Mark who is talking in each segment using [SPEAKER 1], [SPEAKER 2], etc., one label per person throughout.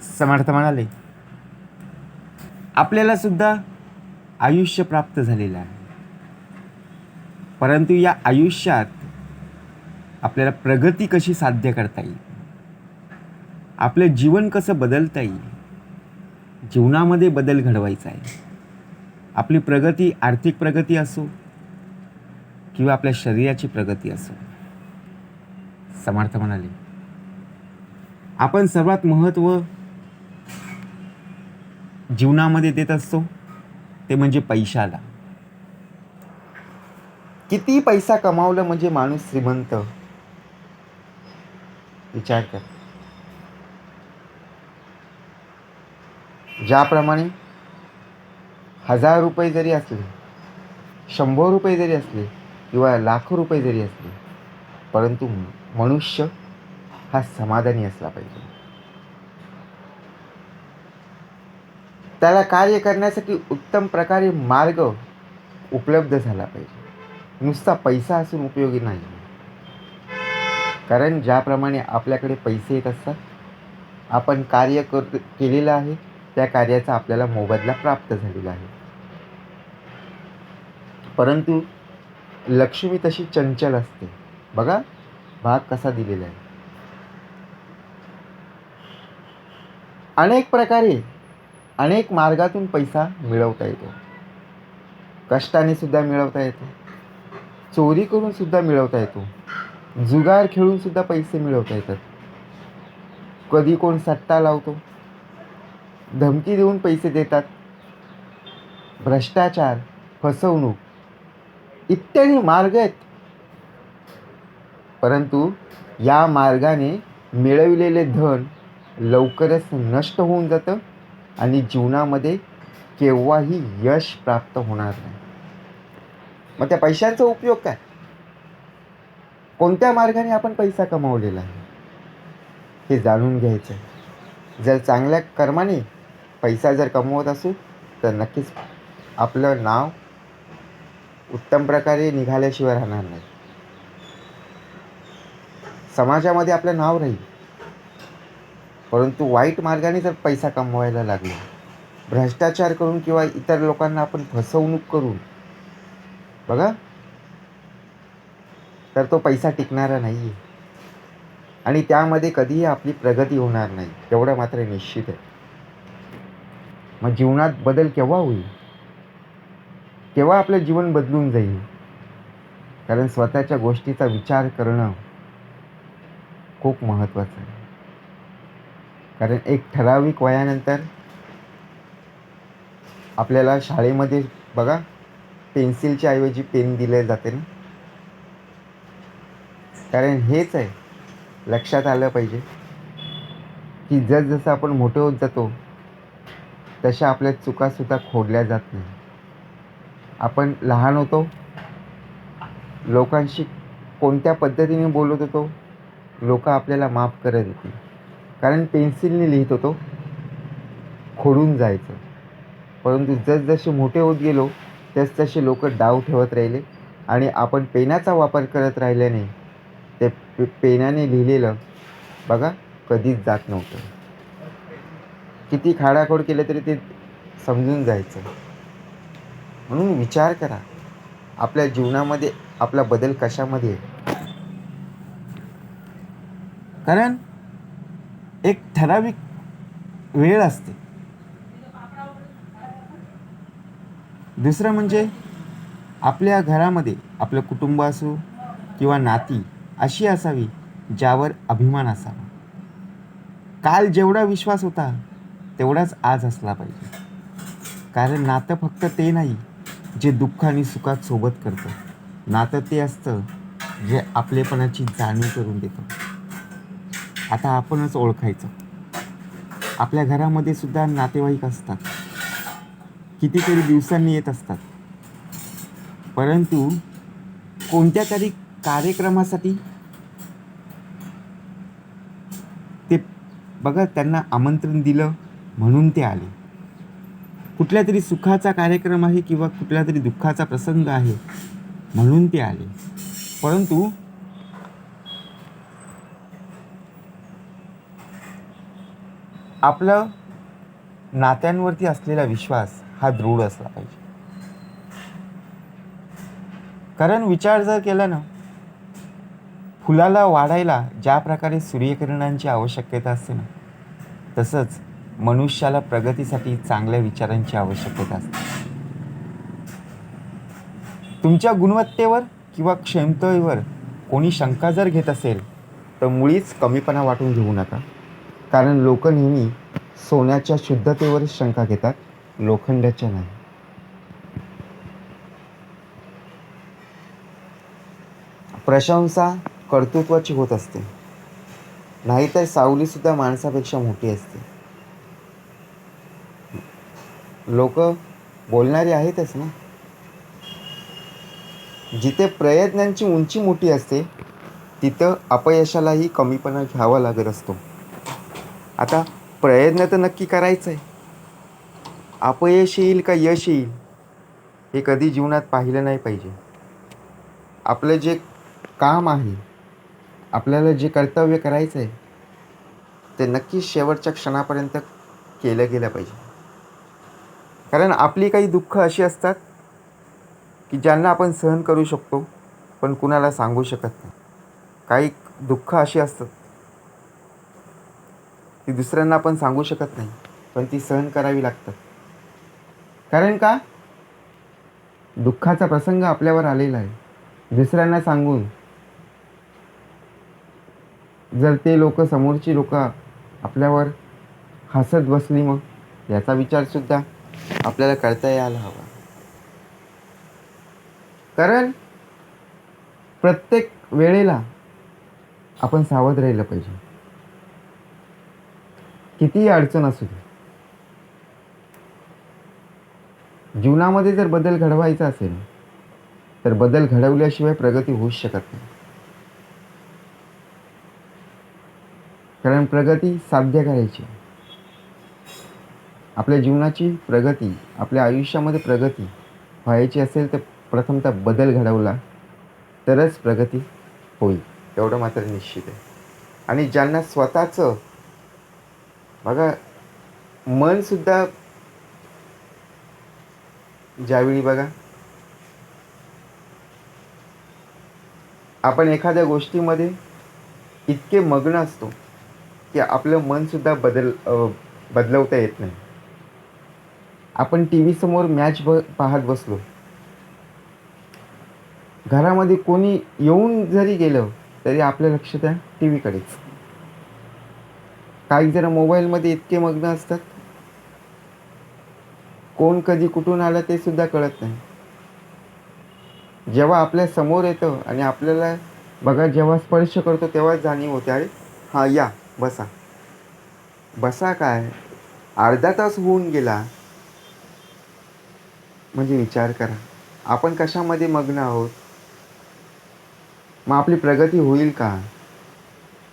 [SPEAKER 1] समर्थ म्हणाले आपल्याला सुद्धा आयुष्य प्राप्त झालेलं आहे. परंतु या आयुष्यात आपल्याला प्रगती कशी साध्य करता येईल? आपलं जीवन कसं बदलता येईल? जीवनामध्ये बदल घडवायचा आहे. आपली प्रगती आर्थिक प्रगती असो किंवा आपल्या शरीराची प्रगती असो. समर्थ म्हणाले आपण सर्वात महत्त्व जीवनामध्ये देत असतो ते म्हणजे पैशाला. किती पैसा कमावलं म्हणजे माणूस श्रीमंत? विचार कर. ज्याप्रमाणे हजार रुपये जरी असले शंभर रुपये जरी असले किंवा लाखो रुपये जरी असले परंतु मनुष्य हा समाधानी असला पाहिजे. त्याला कार्य करण्यासाठी उत्तम प्रकारे मार्ग उपलब्ध झाला पाहिजे. नुसता पैसा असून उपयोगी नाही. कारण ज्याप्रमाणे आपल्याकडे पैसे येत असतात आपण कार्य कर केलेलं आहे त्या कार्याचा आपल्याला मोबदला प्राप्त झालेला आहे. परंतु लक्ष्मी तशी चंचल असते. बघा भाग कसा दिलेला आहे. अनेक प्रकारे अनेक मार्गातून पैसा मिळवता येतो. कष्टाने सुद्धा मिळवता येतो. चोरी करून सुद्धा मिळवता येतो. जुगार खेळून सुद्धा पैसे मिळवता येतात. कधी कोण सट्टा लावतो. धमकी देऊन पैसे देतात. भ्रष्टाचार फसवणूक इत्यादी मार्ग आहेत. परंतु या मार्गाने मिळविलेले धन लवकरच नष्ट होऊन जातं. आणि जीवनामध्ये केव्हाही यश प्राप्त होणार नाही. मग त्या पैशांचा उपयोग काय? कोणत्या मार्गाने आपण पैसा कमावलेला आहे? हे जाणून घ्यायचं आहे. जर चांगल्या कर्माने पैसा जर कमवत असू तर नक्कीच आपलं नाव उत्तम प्रकारे निघाल्याशिवाय राहणार नाही. समाजामध्ये आपलं नाव राहील. परंतु वाईट मार्गाने जर पैसा कमवायला लागला भ्रष्टाचार करून किंवा इतर लोकांना आपण फसवणूक करून बघा. तर तो पैसा टिकणारा नाही आहे आणि त्यामध्ये कधीही आपली प्रगती होणार नाही एवढं मात्र निश्चित आहे. मग जीवनात बदल केव्हा होईल? केव्हा आपलं जीवन बदलून जाईल? कारण स्वतःच्या गोष्टीचा विचार करणं खूप महत्त्वाचं आहे. कारण एक ठराविक वयानंतर आपल्याला शाळेमध्ये बघा पेन्सिलच्या ऐवजी पेन दिले जाते ना. कारण हेच आहे लक्षात आलं पाहिजे की जसजसं आपण मोठे होत जातो तशा आपल्या चुकासुद्धा खोडल्या जात नाही. आपण लहान होतो लोकांशी कोणत्या पद्धतीने बोलत होतो लोक आपल्याला माफ करत होती. कारण पेन्सिलने लिहित होतो. खोडून जायचं. परंतु जसजसे मोठे होत गेलो तसतसे लोक डाव ठेवत राहिले आणि आपण पेनाचा वापर करत राहिल्याने ते पे पेनाने लिहिलेलं बघा कधीच जात नव्हतं. किती खाडाखोड केलं तरी ते समजून जायचं. म्हणून विचार करा आपल्या जीवनामध्ये आपला बदल कशामध्ये आहे? कारण एक ठराविक वेळ असते. दुसरं म्हणजे आपल्या घरामध्ये आपलं कुटुंब असो किंवा नाती अशी असावी ज्यावर अभिमान असावा. काल जेवढा विश्वास होता तेवढाच आज असला पाहिजे. कारण नातं फक्त ते नाही जे दुःख आणि सुखात सोबत करतं. नातं ते असतं जे आपलेपणाची जाणीव करून देतं. आता आपणच ओळखायचं. आपल्या घरामध्ये सुद्धा नातेवाईक असतात. कितीतरी दिवसांनी येत असतात. परंतु कोणत्या तरी कार्यक्रमासाठी ते बघा त्यांना आमंत्रण दिलं म्हणून ते आले. कुठल्या तरी सुखाचा कार्यक्रम आहे किंवा कुठल्या तरी दुःखाचा प्रसंग आहे म्हणून ते आले. परंतु आपलं नात्यांवरती असलेला विश्वास हा दृढ असला पाहिजे. कारण विचार जर केला ना फुलाला वाढायला ज्या प्रकारे सूर्यकिरणांची आवश्यकता असते ना तसंच मनुष्याला प्रगतीसाठी चांगल्या विचारांची आवश्यकता असते. तुमच्या गुणवत्तेवर किंवा क्षमतेवर कोणी शंका जर घेत असेल तर मुळीच कमीपणा वाटून घेऊ नका. कारण लोक नेहमी सोन्याच्या शुद्धतेवरच शंका घेतात लोखंडाच्या नाही. प्रशंसा कर्तृत्वाची होत असते. नाहीतर सावलीसुद्धा माणसापेक्षा मोठी असते. लोक बोलणारी आहेतच ना? जिथे प्रयत्नांची उंची मोठी असते तिथं अपयशालाही कमीपणा घ्यावा लागत असतो. आता प्रयत्न तर नक्की करायचं आहे अपयश येईल का यश येईल हे कधी जीवनात पाहिलं नाही पाहिजे. आपलं जे काम आहे आपल्याला जे कर्तव्य करायचं आहे ते नक्कीच शेवटच्या क्षणापर्यंत केलं गेलं पाहिजे. कारण आपली काही दुःख अशी असतात की ज्यांना आपण सहन करू शकतो पण कुणाला सांगू शकत नाही. काही दुःख अशी असतात ती दुसऱ्यांना आपण सांगू शकत नाही. पण ती सहन करावी लागतात. कारण का? दुःखाचा प्रसंग आपल्यावर आलेला आहे. दुसऱ्यांना सांगून जर ते लोक समोरची लोक आपल्यावर हसत बसली मग याचा विचारसुद्धा आपल्याला करता यायला हवा. कारण प्रत्येक वेळेला आपण सावध राहिलं पाहिजे. कितीही अडचण असू दे. जीवनामध्ये जर बदल घडवायचा असेल तर बदल घडवल्याशिवाय प्रगती होऊच शकत नाही. कारण प्रगती साध्य करायची. आपल्या जीवनाची प्रगती आपल्या आयुष्यामध्ये प्रगती व्हायची असेल तर प्रथमतः बदल घडवला तरच प्रगती होईल. एवढं मात्र निश्चित आहे. आणि ज्यांना स्वतःचं बघा मनसुद्धा ज्यावेळी बघा आपण एखाद्या गोष्टीमध्ये इतके मग्न असतो की आपलं मनसुद्धा बदल बदलवता येत नाही. आपण टी व्हीसमोर मॅच ब पाहत बसलो. घरामध्ये कोणी येऊन जरी गेलं तरी आपलं लक्ष त्या टी व्हीकडेच काही जरा मोबाईलमध्ये इतके मग्न असतात. कोण कधी कुठून आलं ते सुद्धा कळत नाही. जेव्हा आपल्यासमोर येतं आणि आपल्याला बघा जेव्हा स्पर्श करतो तेव्हा जाणीव होते अरे हां या बसा. बसा काय? अर्धा तास होऊन गेला. म्हणजे विचार करा आपण कशामध्ये मग्न आहोत? मग आपली प्रगती होईल का?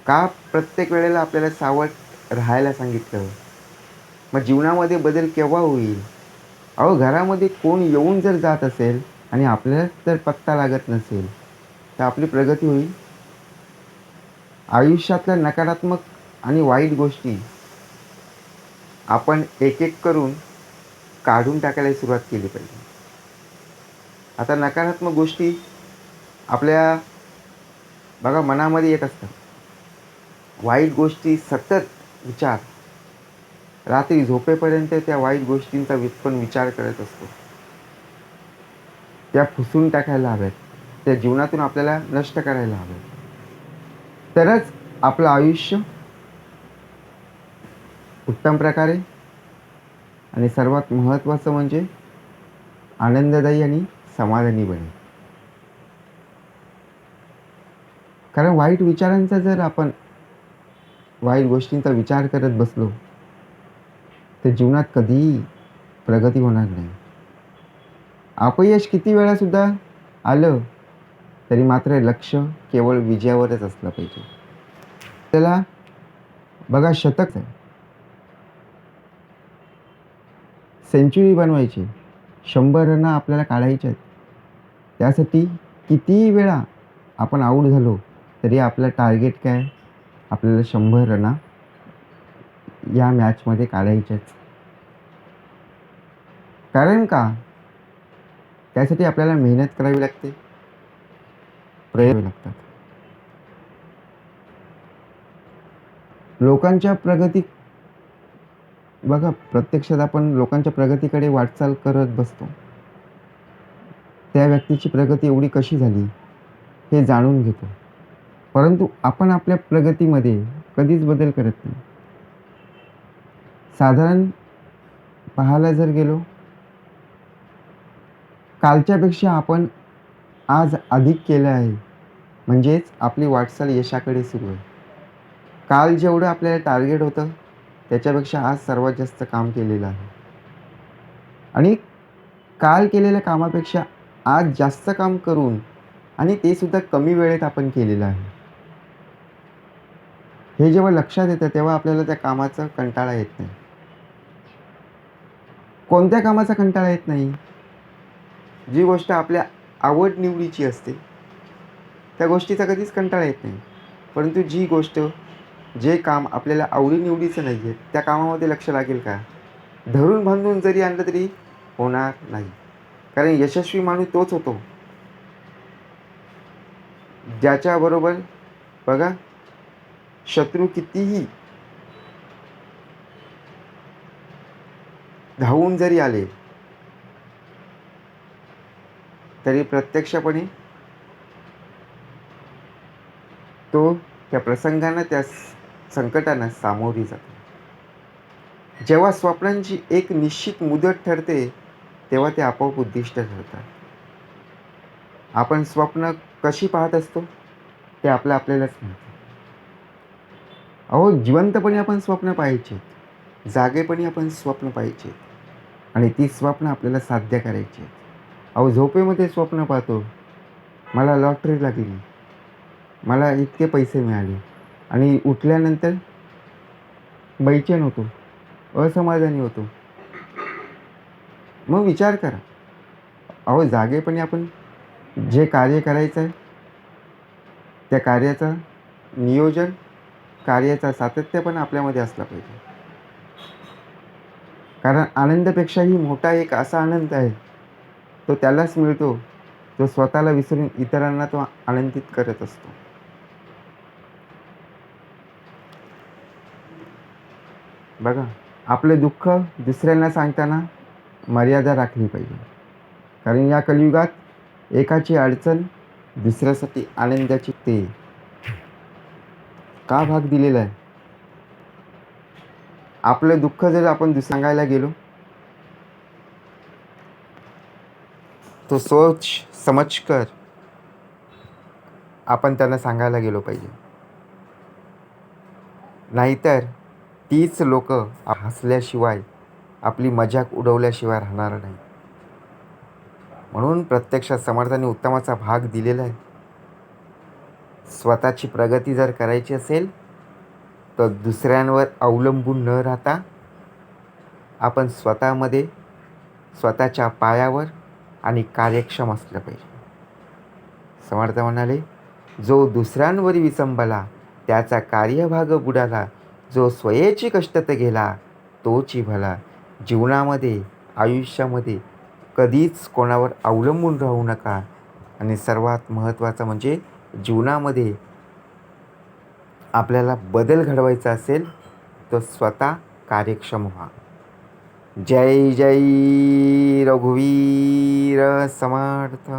[SPEAKER 1] का प्रत्येक वेळेला आपल्याला सावध राहायला सांगितलं. मग जीवनामध्ये बदल केव्हा होईल? अहो घरामध्ये कोण येऊन जर जात असेल आणि आपल्याला जर पत्ता लागत नसेल तर आपली प्रगती होईल? आयुष्यातल्या नकारात्मक आणि वाईट गोष्टी आपण एक एक करून काढून टाकायला सुरुवात केली पाहिजे. आता नकारात्मक गोष्टी आपल्या बघा मनामध्ये येत असतात. वाईट गोष्टी सतत विचार रात्री झोपेपर्यंत त्या वाईट गोष्टींचा पण विचार करत असतो. त्या फुसून टाकायला हव्यात. त्या जीवनातून आपल्याला नष्ट करायला हव्यात. तरच आपलं आयुष्य उत्तम प्रकारे आणि सर्वात महत्त्वाचं म्हणजे आनंददायी आणि समाधानी बनेल. कारण वाईट विचारांचा जर आपण वाईट गोष्टींचा विचार करत बसलो तर जीवनात कधीही प्रगती होणार नाही. अपयश किती वेळासुद्धा आलं तरी मात्र लक्ष केवळ विजयावरच असलं पाहिजे. त्याला बघा शतक आहे. सेंचुरी बनवायची शंभर रनं आपल्याला काढायचे आहेत. त्यासाठी कितीही वेळा आपण आऊट झालो तरी आपलं टार्गेट काय? आपल्याला शंभर रना या मॅचमध्ये काढायच्याच कारण का? त्यासाठी आपल्याला मेहनत करावी लागते. प्रयोग लागतात. लोकांच्या प्रगती बघा प्रत्यक्षात आपण लोकांच्या प्रगतीकडे वाटचाल करत बसतो. त्या व्यक्तीची प्रगती एवढी कशी झाली हे जाणून घेतो. परंतु आपण आपल्या प्रगतीमध्ये कधीच बदल करत नाही. साधारण पाहायला जर गेलो कालच्यापेक्षा आपण आज अधिक केलं आहे. म्हणजेच आपली वाटचाल यशाकडे सुरू आहे. काल जेवढं आपल्याला टार्गेट होतं त्याच्यापेक्षा आज सर्वात जास्त काम केलेलं आहे. आणि काल केलेल्या कामापेक्षा आज जास्त काम करून आणि ते सुद्धा कमी वेळेत आपण केलेलं आहे. हे जेव्हा लक्षात येतं तेव्हा आपल्याला त्या कामाचा कंटाळा येत नाही. कोणत्या कामाचा कंटाळा येत नाही? जी गोष्ट आपल्या आवड निवडीची असते त्या गोष्टीचा कधीच कंटाळा येत नाही. परंतु जी गोष्ट जे काम आपल्याला आवडीनिवडीचं नाही आहे त्या कामामध्ये लक्ष लागेल का? धरून बांधून जरी आणलं तरी होणार नाही. कारण यशस्वी माणूस तोच होतो. ज्याच्याबरोबर बघा शत्रू कितीही धावून जरी आले तरी प्रत्यक्षपणे तो त्या प्रसंगांना त्या संकटांना सामोरी जातो. जेव्हा स्वप्नांची एक निश्चित मुदत ठरते तेव्हा ते आपोआप उद्दिष्ट ठरतात. आपण स्वप्न कशी पाहत असतो ते आपलं आपल्यालाच माहिती. अहो जिवंतपणे आपण स्वप्न पाहायचे जागेपणी आपण स्वप्न पाहायचेत. आणि ती स्वप्न आपल्याला साध्य करायची आहेत. अहो झोपेमध्ये स्वप्न पाहतो. मला लॉटरी लागली. मला इतके पैसे मिळाले. आणि उठल्यानंतर बैचेन होतो. असमाधानी होतो. मग विचार करा. अहो जागेपणी आपण जे कार्य करायचं आहे त्या कार्याचं नियोजन कार्याचा सातत्य पण आपल्यामध्ये असला पाहिजे. कारण आनंदापेक्षाही मोठा एक असा आनंद आहे तो त्यालाच मिळतो जो स्वतःला विसरून इतरांना तो आनंदित करत असतो. बघा आपले दुःख दुसऱ्यांना सांगताना मर्यादा राखली पाहिजे. कारण या कलियुगात एकाची अडचण दुसऱ्यासाठी आनंदाची ते. का भाग दिलेला आहे? आपलं दुःख जर आपण सांगायला गेलो तो सोच समजकर आपण त्यांना सांगायला गेलो पाहिजे. नाहीतर तीच लोक हसल्याशिवाय आपली मजाक उडवल्याशिवाय राहणार नाही. म्हणून प्रत्यक्षात समर्थाने उत्तमाचा भाग दिलेला आहे. स्वतःची प्रगती जर करायची असेल तर दुसऱ्यांवर अवलंबून न राहता आपण स्वतःमध्ये स्वतःच्या पायावर आणि कार्यक्षम असलं पाहिजे. समर्थ म्हणाले जो दुसऱ्यांवर विसंबला त्याचा कार्यभाग बुडाला जो स्वयेची कष्टत गेला तोची भला. जीवनामध्ये आयुष्यामध्ये कधीच कोणावर अवलंबून राहू नका. आणि सर्वात महत्त्वाचं म्हणजे जीवनामध्ये आपल्याला बदल घडवायचा असेल तर स्वतः कार्यक्षम व्हा. जय जय रघुवीर समर्थ.